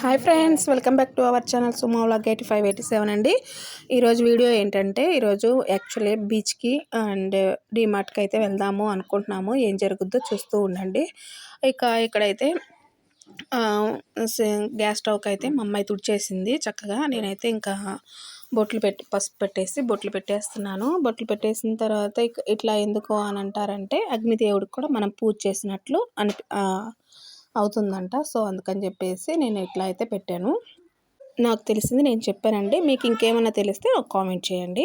Hi friends welcome back to our channel Suma vlog eighty five eighty seven అండి. ఈరోజు video ఏంటంటే ఈరోజు actually బీచ్కి అండ్ డిమార్ట్కి అయితే వెళ్దాము అనుకుంటున్నాము. ఏం జరుగుద్దో చూస్తూ ఉండండి. ఇక ఇక్కడైతే గ్యాస్ స్టవ్కి అయితే మా అమ్మాయి తుడిచేసింది చక్కగా. నేనైతే ఇంకా బొట్లు పెట్టి పసుపు పెట్టేసి బొట్లు పెట్టేస్తున్నాను. బొట్లు పెట్టేసిన తర్వాత ఇట్లా ఎందుకు అని అంటారంటే అగ్నిదేవుడికి కూడా మనం పూజ చేసినట్లు అని అవుతుందంట. సో అందుకని చెప్పేసి నేను ఇట్లా అయితే పెట్టాను. నాకు తెలిసింది నేను చెప్పానండి. మీకు ఇంకేమైనా తెలిస్తే ఒక కామెంట్ చేయండి.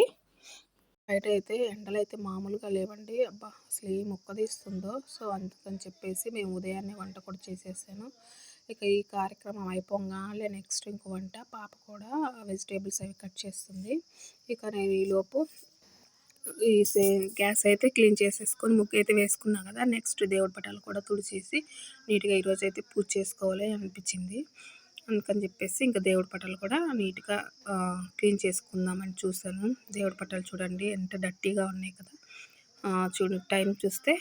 బయట అయితే ఎండలు అయితే మామూలుగా లేవండి. అబ్బా అసలు ఏ మొక్కదీస్తుందో సో అందుకని చెప్పేసి మేము ఉదయాన్నే వంట కూడా చేసేసాను. ఇక ఈ కార్యక్రమం అయిపోగానే నెక్స్ట్ ఇంకో వంట. పాప కూడా వెజిటేబుల్స్ అవి కట్ చేస్తుంది. ఇక నేను ఈలోపు ఈ సే- గ్యాస్ అయితే క్లీన్ చేసేసుకొని ముగ్గు అయితే వేసుకున్నాం కదా నెక్స్ట్ దేవుడి పటాలు కూడా తుడిచేసి నీట్గా ఈరోజు అయితే పూజ చేసుకోవాలి అనిపించింది. అందుకని చెప్పేసి ఇంకా దేవుడి పటాలు కూడా నీట్గా క్లీన్ చేసుకుందామని చూశాను దేవుడి పటాలు చూడండి ఎంత డట్టీగా ఉన్నాయి కదా. చూడు టైం చూస్తే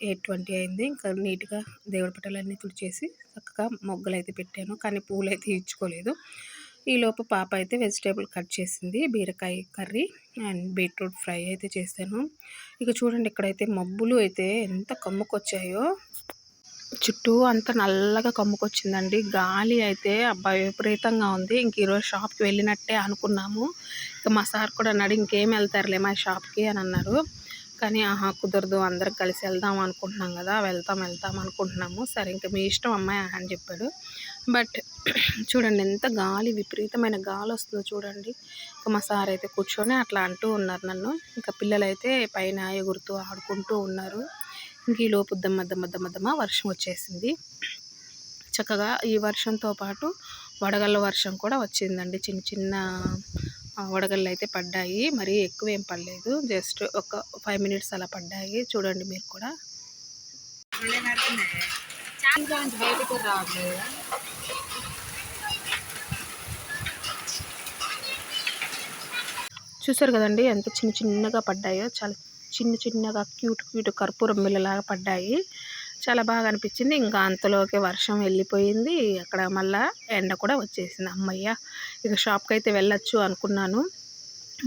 ఎయిట్ ట్వంటీ అయింది. ఇంకా నీట్గా దేవుడి పటాలన్నీ తుడిచేసి చక్కగా మొగ్గలు అయితే పెట్టాను. కానీ పూలు అయితే ఇచ్చుకోలేదు. ఈలోపు పాప అయితే వెజిటేబుల్ కట్ చేసింది బీరకాయ కర్రీ అండ్ బీట్రూట్ ఫ్రై అయితే చేశాను. ఇక చూడండి ఇక్కడైతే మబ్బులు అయితే ఎంత కమ్ముకొచ్చాయో. చుట్టూ అంతా నల్లగా కమ్ముకొచ్చిందండి. గాలి అయితే అబ్బాయి విపరీతంగా ఉంది. ఇంక ఈరోజు షాప్కి వెళ్ళినట్టే అనుకున్నాము. ఇక మా సార్ కూడా అన్నాడు ఇంకేం వెళ్తారులే మా షాప్కి అని అన్నారు. కానీ ఆహా కుదరదు అందరం కలిసి వెళ్దాం అనుకుంటున్నాం కదా వెళ్తాం వెళ్తాం అనుకుంటున్నాము. సరే ఇంకా మీ ఇష్టం అమ్మాయి అని చెప్పాడు. బట్ చూడండి ఎంత గాలి విపరీతమైన గాలి వస్తుందో చూడండి. ఇంకా మా సార్ అయితే కూర్చొని అట్లా అంటూ ఉన్నారు నన్ను. ఇంకా పిల్లలైతే పైన ఎగురుతూ ఆడుకుంటూ ఉన్నారు. ఇంక ఈ లోపు దమ్మ దమ్మ దమ్మ దమ్మ వర్షం వచ్చేసింది. చక్కగా ఈ వర్షంతో పాటు వడగళ్ళ వర్షం కూడా వచ్చిందండి. చిన్న చిన్న వడగళ్ళు అయితే పడ్డాయి. మరీ ఎక్కువ ఏం పడలేదు. జస్ట్ ఒక ఫైవ్ మినిట్స్ అలా పడ్డాయి. చూడండి మీరు కూడా. బయటకు రావట్లేదు. చూసారు కదండి ఎంత చిన్న చిన్నగా పడ్డాయో చాలా చిన్న చిన్నగా క్యూట్ క్యూట్ కర్పూరం బిళ్ళలాగా పడ్డాయి. చాలా బాగా అనిపించింది. ఇంకా అంతలోకి వర్షం వెళ్ళిపోయింది. అక్కడ మళ్ళా ఎండ కూడా వచ్చేసింది. అమ్మయ్య! ఇక షాప్కి అయితే వెళ్ళొచ్చు అనుకున్నాను.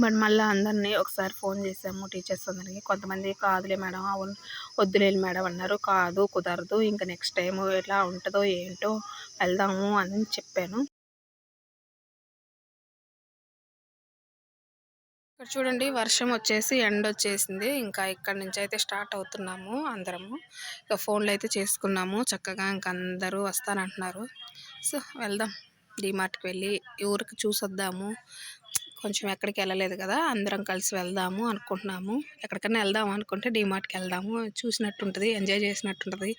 బట్ మళ్ళీ అందరినీ ఒకసారి ఫోన్ చేసాము టీచర్స్ అందరికి. కొంతమంది కాదులే మేడం అవును వద్దులేదు మేడం అన్నారు. కాదు కుదరదు ఇంకా నెక్స్ట్ టైం ఎట్లా ఉంటుందో ఏంటో వెళ్దాము అని చెప్పాను. ఇక్కడ చూడండి వర్షం వచ్చేసి ఎండ వచ్చేసింది. ఇంకా ఇక్కడ నుంచి అయితే స్టార్ట్ అవుతున్నాము అందరము. ఇక ఫోన్లు అయితే చేసుకున్నాము. చక్కగా ఇంక అందరూ వస్తానంటున్నారు. సో వెళ్దాం. డిమార్ట్కి వెళ్ళి ఊరికి చూసొద్దాము. కొంచెం ఎక్కడికి వెళ్ళలేదు కదా అందరం కలిసి వెళ్దాము అనుకుంటున్నాము. ఎక్కడికైనా వెళ్దాము అనుకుంటే డిమార్ట్కి వెళ్దాము. చూసినట్టుంటుంది ఎంజాయ్ చేసినట్టుంటుంది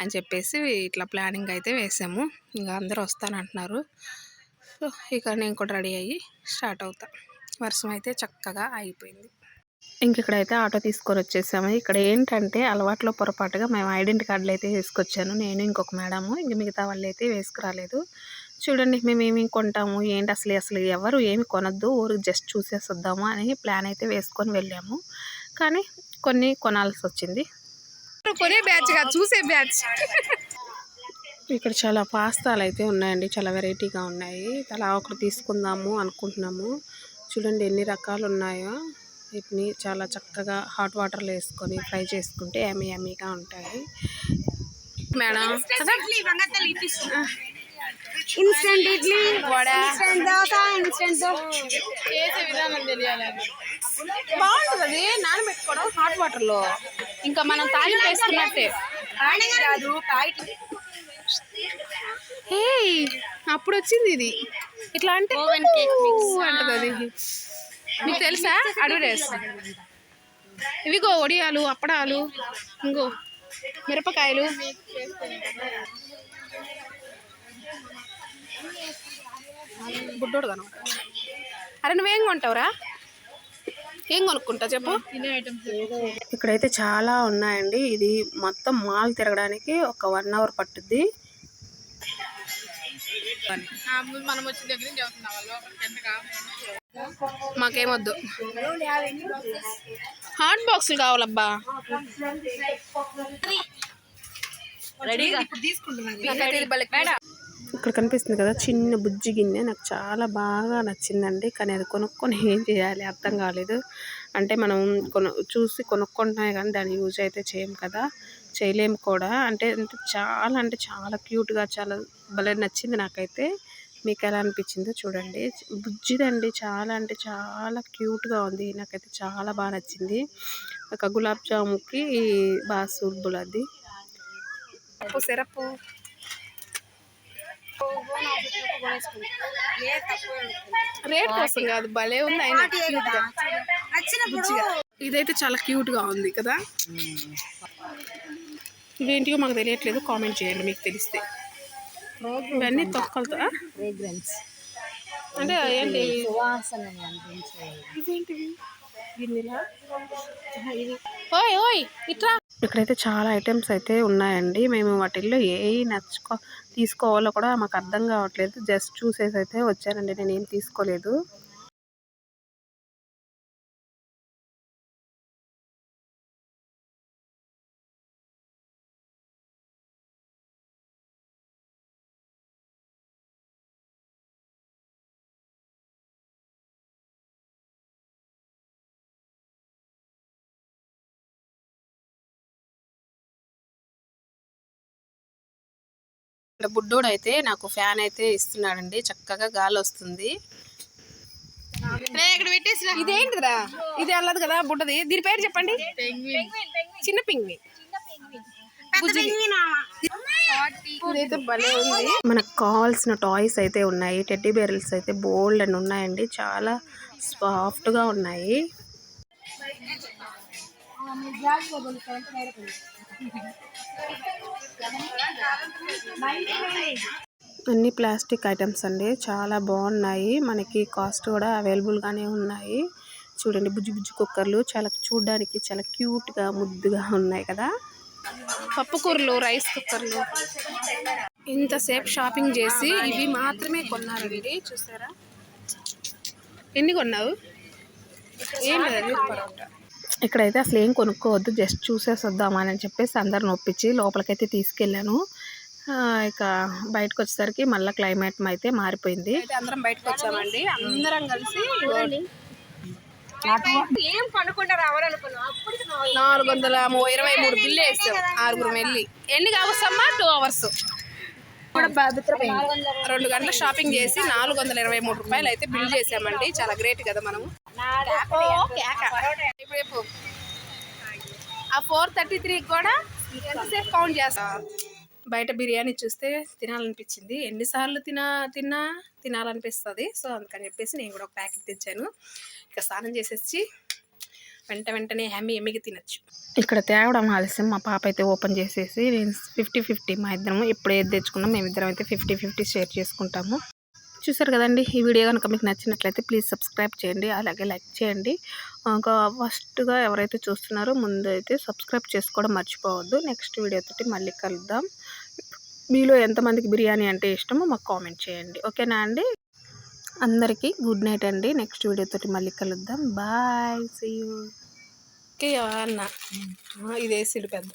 అని చెప్పేసి ఇట్లా ప్లానింగ్ అయితే వేసాము. ఇంకా అందరూ వస్తానంటున్నారు. సో ఇక నేను కూడా రెడీ అయ్యి స్టార్ట్ అవుతా. వర్షం అయితే చక్కగా అయిపోయింది. ఇంక ఇక్కడైతే ఆటో తీసుకొని వచ్చేసాము. ఇక్కడ ఏంటంటే అలవాట్లో పొరపాటుగా మేము ఐడెంటి కార్డులు అయితే వేసుకొచ్చాను. నేను ఇంకొక మేడము ఇంక మిగతా వాళ్ళు అయితే వేసుకురాలేదు. చూడండి మేము ఏమి కొంటాము ఏంటి అసలు అసలు ఎవరు ఏమి కొనొద్దు ఊరికి జస్ట్ చూసేసి వద్దాము అని ప్లాన్ అయితే వేసుకొని వెళ్ళాము. కానీ కొన్ని కొనాల్సి వచ్చింది. కొనే బ్యాచ్ కాదు చూసే బ్యాచ్. ఇక్కడ చాలా పాస్తాలు అయితే ఉన్నాయండి చాలా వెరైటీగా ఉన్నాయి. అలా ఒకటి తీసుకుందాము అనుకుంటున్నాము. చూడండి ఎన్ని రకాలు ఉన్నాయో. వీటిని చాలా చక్కగా హాట్ వాటర్లో వేసుకొని ఫ్రై చేసుకుంటే ఎమ్మి ఎమ్మీగా ఉంటాయి. Madam. Instant idli vada instant dosa instant చేసే విధానం తెలియాలి బాగుంటుంది అది నానబెట్టుకోవడం హాట్ వాటర్లో ఇంకా మనం తాలింపు వేసుకున్నట్టే కాదు ప్యాకెట్ హే అప్పుడు వచ్చింది ఇది. ఇట్లా అంటే అంటది అది. మీకు తెలుసా? అడ్వర్టైజ్ ఇవిగో వడియాలు అప్పడాలు ఇంకో మిరపకాయలు. బుడ్డోడు కనుక అరే నువ్వేం కొంటావురా? ఏం కొనుక్కుంటావు చెప్పు? ఇక్కడైతే చాలా ఉన్నాయండి. ఇది మొత్తం మాల్ తిరగడానికి ఒక వన్ అవర్ పట్టుద్ది. మనం వచ్చిన దగ్గర మాకేమొద్దు. హాట్ బాక్సులు కావాలబ్బా. రెడీగా తీసుకుంటున్నాను. భలే- ఇక్కడ కనిపిస్తుంది కదా చిన్న బుజ్జి గిన్నె. నాకు చాలా బాగా నచ్చిందండి. కానీ అది కొనుక్కొని ఏం చేయాలి అర్థం కాలేదు. అంటే మనం కొను చూసి కొనుక్కుంటున్నాయి కానీ దాన్ని యూజ్ అయితే చేయం కదా. చేయలేము కూడా. అంటే చాలా అంటే చాలా క్యూట్గా చాలా భలే నచ్చింది నాకైతే. మీకు ఎలా అనిపించిందో చూడండి. బుజ్జిదండి చాలా అంటే చాలా క్యూట్గా ఉంది. నాకైతే చాలా బాగా నచ్చింది. ఒక గులాబ్ జాముకి బాగా సూర్బుల్ అది. సిరప్. రేట్ కోసం కాదు భలే ఉంది అయినా. ఇదైతే చాలా క్యూట్గా ఉంది కదా? ఇవేంటివో మాకు తెలియట్లేదు కామెంట్ చేయండి మీకు తెలిస్తే. ఇవన్నీ తొక్కలతో అంటే ఏంటి? ఇదేంటివి ఓయ్ ఓయ్ ఇట్లా ఇక్కడైతే చాలా ఐటమ్స్ అయితే ఉన్నాయండి. మేము వాటిల్లో ఏ నచ్చుకో తీసుకోవాలో కూడా మాకు అర్థం కావట్లేదు. జస్ట్ చూసేసి అయితే వచ్చానండి. నేనేం తీసుకోలేదు. ఇక్కడ బుడ్డోడు అయితే నాకు ఫ్యాన్ అయితే ఇస్తున్నాడండి. చక్కగా గాలి వస్తుంది ఇదేంటిదిరా? ఇది అల్లదు కదా బుడ్డది. దీని పేరు చెప్పండి. చిన్న పింగ్వి మనకు కావాల్సిన టాయ్స్ అయితే ఉన్నాయి. టెడ్డీ బేరల్స్ అయితే బోల్డ్ అని ఉన్నాయండి. చాలా సాఫ్ట్గా ఉన్నాయి. అన్ని ప్లాస్టిక్ ఐటమ్స్ అండి. చాలా బాగున్నాయి. మనకి కాస్ట్ కూడా అవైలబుల్ గానే ఉన్నాయి. చూడండి బుజ్జి బుజ్జి కుక్కర్లు. చాలా చూడడానికి చాలా క్యూట్గా ముద్దుగా ఉన్నాయి కదా. పప్పు కూరలు రైస్ కుక్కర్లు. ఇంతసేపు షాపింగ్ చేసి ఇవి మాత్రమే కొన్నారండి చూసారా? ఎన్ని కొన్నావు? ఏం లేదు పరోటా ఇక్కడైతే అసలు ఏం కొనుక్కోవద్దు జస్ట్ చూసేసి వద్దామని అని చెప్పేసి అందరిని ఒప్పించి లోపలికైతే తీసుకెళ్ళాను. ఆ, ఇక బయటకు వచ్చేసరికి మళ్ళీ క్లైమేట్ అయితే మారిపోయింది. అయితే అందరం బయటకు వచ్చామండి అందరం కలిసి ఏం కొనుక్కుంటా రావాలనుకున్నా నాలుగు వందల. ఇరవై మూడు బిల్లు వేసాం ఆరుగురు వెళ్ళి. ఎన్ని కావచ్చమ్మా టూ అవర్స్ రెండు గంటల షాపింగ్ చేసి నాలుగు వందల ఇరవై మూడు రూపాయలు అయితే బిల్ చేసామండి. చాలా గ్రేట్ కదా మనము. ఇప్పుడు. ఆ ఫోర్ థర్టీ త్రీ కూడా ఎంతసేపు కౌంట్ చేస్తా? బయట బిర్యానీ చూస్తే తినాలనిపించింది. ఎన్నిసార్లు తినా తిన్నా తినాలనిపిస్తుంది. సో అందుకని చెప్పేసి నేను కూడా ఒక ప్యాకెట్ తెచ్చాను. ఇక స్నానం చేసేసి వెంట వెంటనే హ్యామీ ఎమ్మికి తినచ్చు. ఇక్కడ తేవడం ఆలస్యం. మా పాప అయితే ఓపెన్ చేసేసి నేను ఫిఫ్టీ ఫిఫ్టీ మా ఇద్దరం ఎప్పుడు ఏది తెచ్చుకున్నాం. మేమిద్దరం అయితే ఫిఫ్టీ ఫిఫ్టీ షేర్ చేసుకుంటాము. చూసారు కదండి ఈ వీడియో కనుక మీకు నచ్చినట్లయితే ప్లీజ్ సబ్స్క్రైబ్ చేయండి అలాగే లైక్ చేయండి. ఇంకా ఫస్ట్గా ఎవరైతే చూస్తున్నారో ముందు అయితే సబ్స్క్రైబ్ చేసుకోవడం మర్చిపోవద్దు. నెక్స్ట్ వీడియో తోటి మళ్ళీ కలుద్దాం. మీలో ఎంతమందికి బిర్యానీ అంటే ఇష్టమో మాకు కామెంట్ చేయండి. ఓకేనా అండి? అందరికీ గుడ్ నైట్ అండి. నెక్స్ట్ వీడియో తోటి మళ్ళీ కలుద్దాం. బాయ్. సీ యూ అన్న ఇదేసిడు పెద్ద